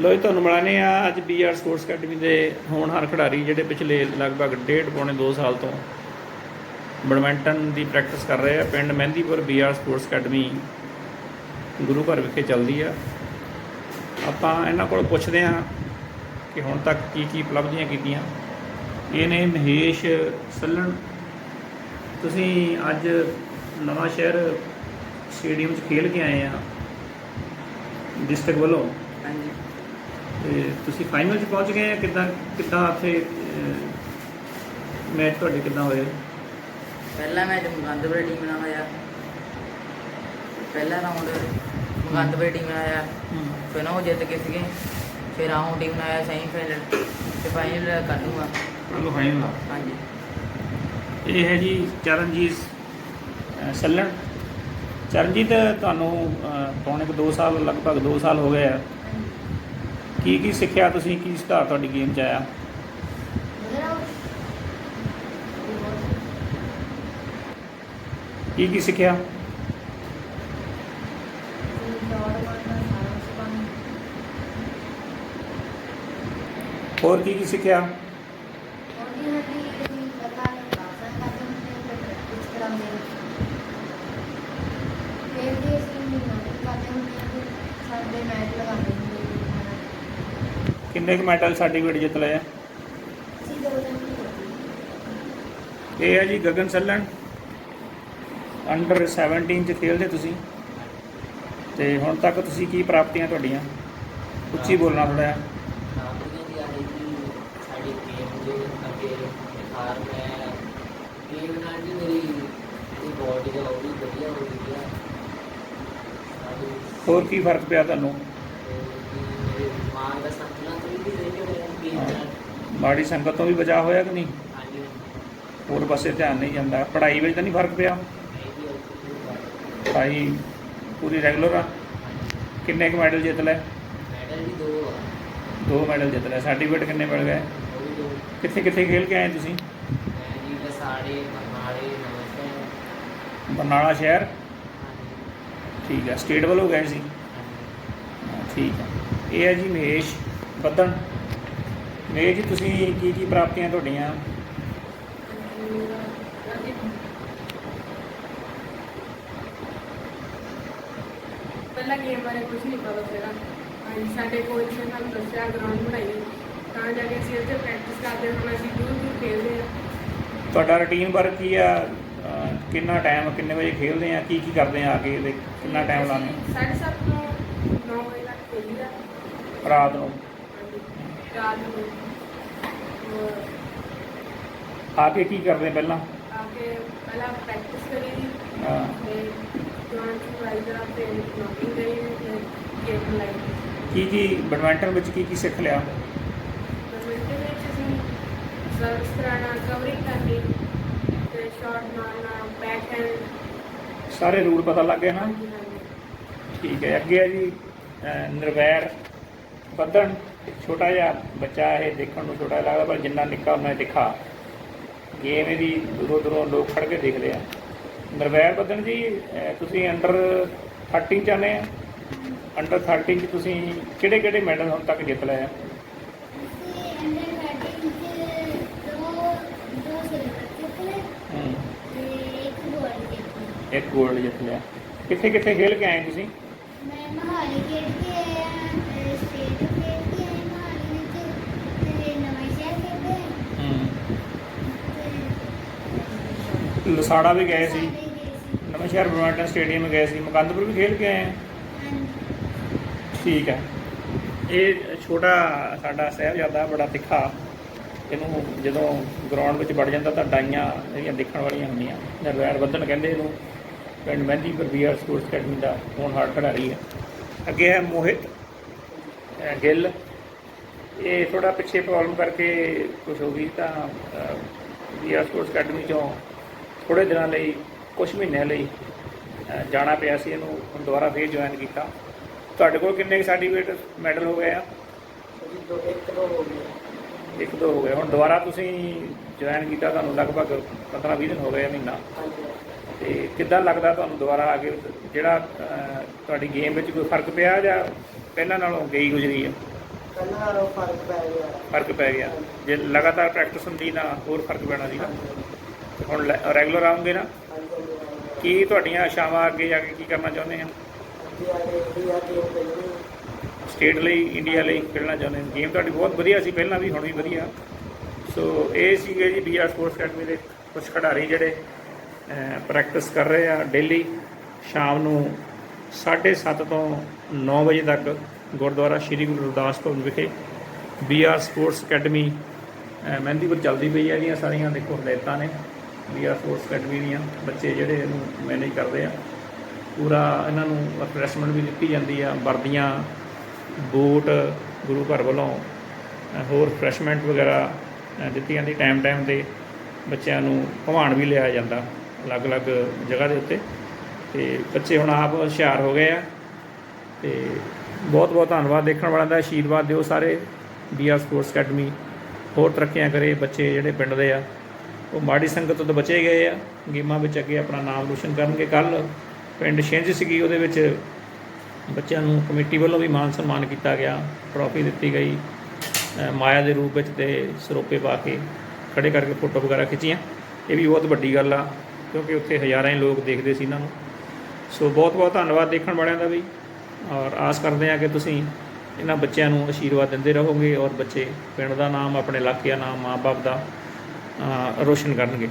ਲੋ ਤੁਹਾਨੂੰ ਮਿਲਾਨੇ ਆ ਅੱਜ ਬੀਆਰ ਸਪੋਰਟਸ ਅਕੈਡਮੀ ਦੇ ਹੋਣਹਾਰ ਖਿਡਾਰੀ ਜਿਹੜੇ ਪਿਛਲੇ ਲਗਭਗ ਡੇਢ ਪੌਣੇ 2 ਸਾਲ ਤੋਂ ਬੈਡਮਿੰਟਨ ਦੀ ਪ੍ਰੈਕਟਿਸ ਕਰ ਰਹੇ ਆ। ਪਿੰਡ ਮਹਿੰਦੀਪੁਰ ਬੀਆਰ ਸਪੋਰਟਸ ਅਕੈਡਮੀ ਗੁਰੂ ਘਰ ਵਿਖੇ ਚੱਲਦੀ ਆ। ਆਪਾਂ ਇਹਨਾਂ ਕੋਲ ਪੁੱਛਦੇ ਆ ਕਿ ਹੁਣ ਤੱਕ ਕੀ ਕੀ ਉਪਲਬਧੀਆਂ ਕੀਤੀਆਂ। ਇਹ ਨੇ ਮਹੇਸ਼ ਸੱਲਣ। ਤੁਸੀਂ ਅੱਜ ਨਵਾਂ ਸ਼ਹਿਰ ਸਟੇਡੀਅਮ 'ਚ ਖੇਲ ਕੇ ਆਏ ਆ, ਡਿਸਟ੍ਰਿਕਟ ਵੱਲੋਂ। ਹਾਂਜੀ। ਤੇ ਤੁਸੀਂ ਫਾਈਨਲ 'ਚ ਪਹੁੰਚ ਗਏ ਆ ਕਿੱਦਾਂ ਕਿੱਦਾਂ ਉੱਥੇ ਮੈਚ ਤੁਹਾਡੇ ਕਿੱਦਾਂ ਹੋਏ? ਪਹਿਲਾ ਮੈਚ ਮੁਗੰਦਪੁਰ ਟੀਮ ਨਾਲ ਹੋਇਆ। ਪਹਿਲਾ ਰਾਉਂਡ ਮੁਗੰਦਪੁਰ ਟੀਮ ਨਾਲ ਆਇਆ ਫਿਰ ਨਾ ਉਹ ਜਿੱਤ ਗਏ ਸੀਗੇ। ਫਿਰ ਆਉਂ ਟੀਮ ਨਾਲ ਆਇਆ ਸੈਮੀ ਫਾਈਨਲ ਤੇ ਫਾਈਨਲ ਕਰ ਦੂੰਗਾ ਚਲੋ ਫਾਈਨਲ ਹਾਂਜੀ। ਇਹ ਹੈ ਜੀ ਚਰਨਜੀਤ ਸੱਲਣ। ਚਰਨਜੀਤ ਤੁਹਾਨੂੰ ਪੌਣੇ ਕੁ 2 ਸਾਲ ਲਗਭਗ 2 ਸਾਲ ਹੋ ਗਏ ਆ। ਕੀ ਕੀ ਸਿੱਖਿਆ ਤੁਸੀਂ? ਕੀ ਸੁਧਾਰ ਤੁਹਾਡੀ ਗੇਮ 'ਚ ਆਇਆ? ਕੀ ਕੀ ਸਿੱਖਿਆ? ਹੋਰ ਕੀ ਕੀ ਸਿੱਖਿਆ? ਕਿੰਨੇ ਕੁ ਮੈਡਲ ਸਰਟੀਫਿਕੇਟ ਜਿੱਤ ਲਏ ਆ? ਇਹ ਹੈ ਜੀ ਗਗਨ ਸੱਲਣ। ਅੰਡਰ 17 ਚ ਖੇਡਦੇ ਤੁਸੀਂ। ਤੇ ਹੁਣ ਤੱਕ ਤੁਸੀਂ ਕੀ ਪ੍ਰਾਪਤੀਆਂ ਤੁਹਾਡੀਆਂ? ਉੱਚੀ ਬੋਲਣਾ ਥੋੜਾ ਜਿਹਾ। ਹੋਰ ਕੀ ਫ਼ਰਕ ਪਿਆ ਤੁਹਾਨੂੰ? ਤੇ ਦਾ ਮਾੜੀ ਸੰਗਤ ਤੋਂ ਵੀ ਬਚਾਅ ਹੋਇਆ ਕਿ ਨਹੀਂ? ਹੋਰ ਪਾਸੇ ਧਿਆਨ ਨਹੀਂ ਜਾਂਦਾ। ਪੜ੍ਹਾਈ ਵਿੱਚ ਤਾਂ ਨਹੀਂ ਫ਼ਰਕ ਪਿਆ? ਨਹੀਂ ਪੜ੍ਹਾਈ ਪੂਰੀ ਰੈਗੂਲਰ ਆ? ਕਿੰਨੇ ਕੁ ਮੈਡਲ ਜਿੱਤ ਲਏ? ਮੈਡਲ ਵੀ ਦੋ ਦੋ ਮੈਡਲ ਜਿੱਤ ਲਏ। ਸਰਟੀਫਿਕੇਟ ਕਿੰਨੇ ਮਿਲ ਗਏ? ਕਿੱਥੇ ਕਿੱਥੇ ਖੇਲ ਕੇ ਆਏ ਤੁਸੀਂ? ਜੀ ਲਸਾੜੇ ਮਨਾਲੇ ਨਮਸਤੇ ਬਰਨਾਲਾ ਸ਼ਹਿਰ? ਠੀਕ ਹੈ ਸਟੇਟ ਵੱਲੋਂ ਗਏ ਸੀ? ਠੀਕ ਹੈ ਇਹ ਹੈ ਜੀ ਮਹੇਸ਼। ਬੱਦਨ ਮਹੇਸ਼ ਜੀ ਤੁਸੀਂ ਕੀ ਕੀ ਪ੍ਰਾਪਤੀਆਂ ਤੁਹਾਡੀਆਂ? ਪਹਿਲਾਂ ਗੇਮ ਬਾਰੇ ਕੁਝ ਨਹੀਂ ਪਤਾ ਸੀਗਾ। ਹਾਂਜੀ ਸਾਡੇ ਕੋਚ ਨੇ ਸਾਨੂੰ ਦੱਸਿਆ ਗਰਾਊਂਡ ਬਣਾਈ ਤਾਂ ਜਾ ਕੇ ਅਸੀਂ ਉੱਥੇ ਪ੍ਰੈਕਟਿਸ ਕਰਦੇ ਹੁਣ ਅਸੀਂ ਦੂਰ ਦੂਰ ਖੇਡਦੇ ਹਾਂ। ਤੁਹਾਡਾ ਰੁਟੀਨ ਵਰਕ ਕੀ ਆ? ਕਿੰਨਾ ਟਾਈਮ ਕਿੰਨੇ ਵਜੇ ਖੇਡਦੇ ਆ? ਕੀ ਕੀ ਕਰਦੇ ਆ ਆ ਕੇ ਕਿੰਨਾ ਟਾਈਮ ਲਾਉਂਦੇ ਅਸੀਂ ਸਾਢੇ ਸੱਤ ਤੋਂ 9 ਵਜੇ ਤੱਕ ਖੇਡੀਦਾ ਆ? ਰਾਤ ਨੂੰ? ਰਾਤ ਨੂੰ ਔਰ ਆ ਕੇ ਕੀ ਕਰਦੇ ਪਹਿਲਾਂ? ਆ ਕੇ ਪਹਿਲਾਂ ਪ੍ਰੈਕਟਿਸ ਕਰੀ। ਦੀ ਹਾਂ, ਤੇ ਜਵਾਨ ਚੁਰਾਈ ਦਾ ਤੇ ਨੌਕਿੰਗ ਕਰੀ ਦੀ ਤੇ ਗੇਮ ਲਾਈ। ਕੀ ਕੀ ਬੈਡਮਿੰਟਨ ਵਿੱਚ ਕੀ ਕੀ ਸਿੱਖ ਲਿਆ? ਬੈਡਮਿੰਟਨ ਵਿੱਚ ਅਸੀਂ ਸਰਵਿਸ ਕਰਾਣਾ ਕਵਰਿੰਗ ਕਰਨੀ ਤੇ ਸ਼ਾਟ ਮਾਰਨਾ ਬੈਕ ਹੈਂਡ ਸਾਰੇ ਰੂਲ ਪਤਾ ਲੱਗ ਗਏ ਨਾ? ਹਾਂਜੀ ਹਾਂਜੀ। ਠੀਕ ਹੈ ਅੱਗੇ ਹੈ ਜੀ ਅਹ ਨਿਰਵੈਰ ਬੱਦਨ ਛੋਟਾ ਜਿਹਾ ਬੱਚਾ ਇਹ ਦੇਖਣ ਨੂੰ ਛੋਟਾ ਲੱਗਦਾ ਪਰ ਜਿੰਨਾ ਨਿੱਕਾ ਉਹਨਾਂ ਦਿਖਾ। ਗੇਮ ਇਹਦੀ ਦੂਰੋਂ ਦੂਰੋਂ ਲੋਕ ਖੜ ਕੇ ਦੇਖਦੇ ਆ। ਨਿਰਵੈਰ ਬੱਦਨ ਜੀ ਤੁਸੀਂ ਅੰਡਰ 13 ਚ ਆਨੇ ਆ? ਅੰਡਰ 13 ਚ ਤੁਸੀਂ ਕਿਹੜੇ ਕਿਹੜੇ ਮੈਡਲ ਹੁਣ ਤੱਕ ਜਿੱਤ ਲਏ ਆ? ਇੱਕ ਗੋਲਡ ਜਿੱਤ ਲਿਆ। ਕਿੱਥੇ ਕਿੱਥੇ ਖੇਲ ਕੇ ਆਏ ਤੁਸੀਂ? ਮੈਂ ਮਹਾਲੀ ਖੇਡ ਕੇ ਲਸਾੜਾ ਵੀ ਗਏ ਸੀ ਨਵਾਂ ਸ਼ਹਿਰ ਬੈਡਮਿੰਟਨ ਸਟੇਡੀਅਮ ਗਏ ਸੀ ਮੁਕੰਦਪੁਰ ਵੀ ਖੇਲ ਕੇ ਆਏ ਆ? ਠੀਕ ਹੈ। ਇਹ ਛੋਟਾ ਸਾਡਾ ਸਾਹਿਬਜ਼ਾਦਾ ਬੜਾ ਤਿੱਖਾ ਇਹਨੂੰ ਜਦੋਂ ਗਰਾਊਂਡ ਵਿੱਚ ਵੜ ਜਾਂਦਾ ਤਾਂ ਡਾਈਆਂ ਜਿਹੜੀਆਂ ਦੇਖਣ ਵਾਲੀਆਂ ਹੁੰਦੀਆਂ। ਨਰਵੈਰ ਬੱਦਨ ਕਹਿੰਦੇ ਇਹਨੂੰ ਪਿੰਡ ਮਹਿੰਦੀਪੁਰ ਬੀਆਰ ਸਪੋਰਟਸ ਅਕੈਡਮੀ ਦਾ ਹੁਣ ਹਾਰਡ ਖਿਡਾਰੀ ਹੈ। ਅੱਗੇ ਹੈ ਮੋਹਿਤ ਗਿੱਲ। ਇਹ ਥੋੜਾ ਪਿੱਛੇ ਪ੍ਰੋਬਲਮ ਕਰਕੇ ਕੁਝ ਹੋ ਗਈ ਤਾਂ ਬੀਆਰ ਸਪੋਰਟਸ ਅਕੈਡਮੀ ਚੋਂ ਥੋੜੇ ਦਿਨਾਂ ਲਈ ਕੁਝ ਮਹੀਨਿਆਂ ਲਈ ਜਾਣਾ ਪਿਆ ਸੀ ਇਹਨੂੰ ਹੁਣ ਦੁਬਾਰਾ ਫੇਰ ਜੁਆਇਨ ਕੀਤਾ। ਤੁਹਾਡੇ ਕੋਲ ਕਿੰਨੇ ਸਰਟੀਫਿਕੇਟ ਮੈਡਲ ਹੋ ਗਏ ਆ? ਦੋ ਇੱਕ ਦੋ ਹੋ ਗਏ। ਇੱਕ ਦੋ ਹੋ ਗਏ। ਹੁਣ ਦੁਬਾਰਾ ਤੁਸੀਂ ਜੁਆਇਨ ਕੀਤਾ ਤੁਹਾਨੂੰ ਲਗਭਗ 15 20 ਦਿਨ ਹੋ ਗਏ ਆ ਮਹੀਨਾ। ਤੇ ਕਿੱਦਾਂ ਲੱਗਦਾ ਤੁਹਾਨੂੰ ਦੁਬਾਰਾ ਆ ਕੇ ਜਿਹੜਾ ਤੁਹਾਡੀ ਗੇਮ ਵਿੱਚ ਕੋਈ ਫ਼ਰਕ ਪਿਆ ਜਾਂ ਪਹਿਲਾਂ ਨਾਲੋਂ ਗਈ ਗੁਜ਼ਰੀ ਆ? ਪਹਿਲਾਂ ਨਾਲੋਂ ਫ਼ਰਕ ਪੈ ਗਿਆ। ਫ਼ਰਕ ਪੈ ਗਿਆ। ਜੇ ਲਗਾਤਾਰ ਪ੍ਰੈਕਟਿਸ ਹੁੰਦੀ ਨਾ ਹੋਰ ਫ਼ਰਕ ਪੈਣਾ ਸੀ ਨਾ ਹੁਣ ਰੈਗੂਲਰ ਆਉਂਗੇ ਨਾ? ਕੀ ਤੁਹਾਡੀਆਂ ਆਸ਼ਾਵਾਂ ਅੱਗੇ ਜਾ ਕੇ ਕੀ ਕਰਨਾ ਚਾਹੁੰਦੇ ਆ ਸਟੇਟ ਲਈ ਇੰਡੀਆ ਲਈ ਖੇਡਣਾ ਚਾਹੁੰਦੇ ਹਾਂ? ਗੇਮ ਤੁਹਾਡੀ ਬਹੁਤ ਵਧੀਆ ਸੀ, ਪਹਿਲਾਂ ਵੀ, ਹੁਣ ਵੀ ਵਧੀਆ। ਸੋ ਇਹ ਸੀਗੇ ਜੀ ਬੀਆਰ ਸਪੋਰਟਸ ਅਕੈਡਮੀ ਦੇ ਕੁਝ ਖਿਡਾਰੀ ਜਿਹੜੇ ਪ੍ਰੈਕਟਿਸ ਕਰ ਰਹੇ ਆ ਡੇਲੀ ਸ਼ਾਮ ਨੂੰ 7:30 ਤੋਂ 9 ਵਜੇ ਤੱਕ ਗੁਰਦੁਆਰਾ ਸ਼੍ਰੀ ਗੁਰੂ ਰਵਿਦਾਸ ਭਵਨ ਵਿਖੇ ਬੀਆਰ ਸਪੋਰਟਸ ਅਕੈਡਮੀ ਮਹਿੰਦੀਪੁਰ ਚੱਲਦੀ ਪਈ ਹੈ ਇਹਦੀਆਂ ਸਾਰੀਆਂ ਦੇਖੋ, ਹਦਾਇਤਾਂ ਨੇ। ਬੀਆਰ ਸਪੋਰਟਸ ਅਕੈਡਮੀ ਦੀਆਂ ਬੱਚੇ ਜਿਹੜੇ ਇਹਨੂੰ ਮੈਨੇਜ ਕਰਦੇ ਆ। ਪੂਰਾ ਇਹਨਾਂ ਨੂੰ ਰਿਫਰੈਸ਼ਮੈਂਟ ਵੀ ਦਿੱਤੀ ਜਾਂਦੀ ਆ, ਵਰਦੀਆਂ, ਬੂਟ, ਗੁਰੂ ਘਰ ਵੱਲੋਂ ਹੋਰ ਰਿਫਰੈਸ਼ਮੈਂਟ ਵਗੈਰਾ ਦਿੱਤੀ ਜਾਂਦੀ ਟਾਈਮ ਟਾਈਮ ਤੇ। ਬੱਚਿਆਂ ਨੂੰ ਘੁਮਾਉਣ ਵੀ ਲਿਆ ਜਾਂਦਾ ਅਲੱਗ-ਅਲੱਗ ਜਗ੍ਹਾ ਦੇ ਉੱਤੇ। ਤੇ ਬੱਚੇ ਹੁਣ ਆਪ ਹੁਸ਼ਿਆਰ ਹੋ ਗਏ ਆ। ਤੇ ਬਹੁਤ ਬਹੁਤ ਧੰਨਵਾਦ ਦੇਖਣ ਵਾਲਿਆਂ ਦਾ। ਆਸ਼ੀਰਵਾਦ ਦਿਓ ਸਾਰੇ। ਬੀਆਰ ਸਪੋਰਟਸ ਅਕੈਡਮੀ ਹੋਰ ਤਰੱਕੀਆਂ ਕਰੇ ਬੱਚੇ ਜਿਹੜੇ ਪਿੰਡ ਦੇ ਆ। ਉਹ ਮਾੜੀ ਸੰਗਤ ਤੋਂ ਬਚੇ ਗਏ ਆ, ਗੇਮਾਂ ਵਿੱਚ ਅੱਗੇ ਆਪਣਾ ਨਾਮ ਰੋਸ਼ਨ ਕਰਨਗੇ। ਕੱਲ ਪਿੰਡ ਛਿੰਝ ਸੀਗੀ, ਉਹਦੇ ਵਿੱਚ ਬੱਚਿਆਂ ਨੂੰ ਕਮੇਟੀ ਵੱਲੋਂ ਵੀ ਮਾਨ ਸਨਮਾਨ ਕੀਤਾ ਗਿਆ ਟਰੋਫੀ ਦਿੱਤੀ ਗਈ ਮਾਇਆ ਦੇ ਰੂਪ ਵਿੱਚ ਤੇ ਸਰੋਪੇ ਪਾ ਕੇ ਖੜੇ ਕਰਕੇ ਫੋਟੋ ਵਗੈਰਾ ਖਿੱਚੀਆਂ। ਇਹ ਵੀ ਬਹੁਤ ਵੱਡੀ ਗੱਲ ਆ, ਕਿਉਂਕਿ ਉੱਥੇ ਹਜ਼ਾਰਾਂ ਹੀ ਲੋਕ ਦੇਖਦੇ ਸੀ ਇਹਨਾਂ ਨੂੰ। ਸੋ ਬਹੁਤ ਬਹੁਤ ਧੰਨਵਾਦ ਦੇਖਣ ਵਾਲਿਆਂ ਦਾ ਵੀ, ਔਰ ਆਸ ਕਰਦੇ ਹਾਂ ਕਿ ਤੁਸੀਂ ਇਹਨਾਂ ਬੱਚਿਆਂ ਨੂੰ ਆਸ਼ੀਰਵਾਦ ਦਿੰਦੇ ਰਹੋਗੇ, ਔਰ ਬੱਚੇ ਪਿੰਡ ਦਾ ਨਾਮ, ਆਪਣੇ ਇਲਾਕੇ ਦਾ ਨਾਮ ਮਾਂ-ਬਾਪ ਦਾ ਰੋਸ਼ਨ ਕਰਨਗੇ।